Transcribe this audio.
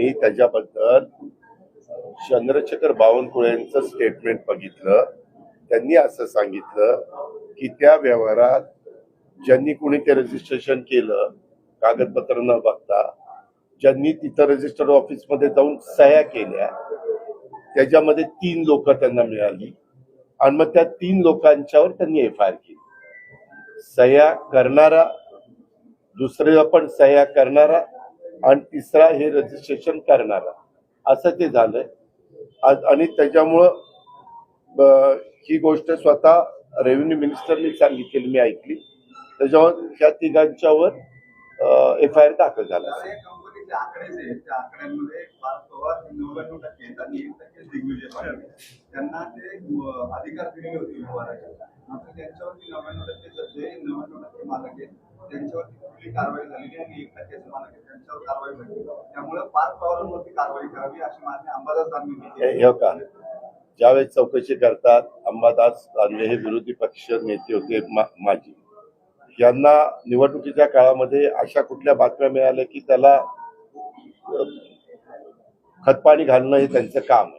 मी त्याच्याबद्दल चंद्रशेखर बावनकुळेंचं स्टेटमेंट बघितलं. त्यांनी असं सांगितलं की त्या व्यवहारात ज्यांनी कोणी ते रजिस्ट्रेशन केलं कागदपत्र न बघता ज्यांनी तिथं रजिस्टर ऑफिसमध्ये जाऊन सह्या केल्या त्याच्यामध्ये तीन लोक त्यांना मिळाली आणि मग त्या तीन लोकांच्यावर त्यांनी एफ आय आर केली. सह्या करणारा दुसरे पण सह्या करणारा आणि तिसरा हे रजिस्ट्रेशन करणारा असं ते झालंय. आज- आणि त्याच्यामुळं ही गोष्ट स्वतः रेव्हेन्यू मिनिस्टरनी सांगितलेली मी ऐकली. त्याच्यावर त्या तिघांच्यावर एफ आय आर दाखल झाला. त्यांच्यावर कुठली कारवाई झालेली आणि एक टक्क्याचे मालक त्यांच्यावर कारवाई झाली. त्यामुळे पाच पवारांवरती कारवाई करावी अशी मागणी अंबादास दानवे हो का? ज्यावेळेस चौकशी करतात अंबादास दानवे हे विरोधी पक्ष नेते होते माजी. यांना निवडणुकीच्या काळामध्ये अशा कुठल्या बातम्या मिळाल्या की त्याला खतपाणी घालणं हे त्यांचं काम आहे.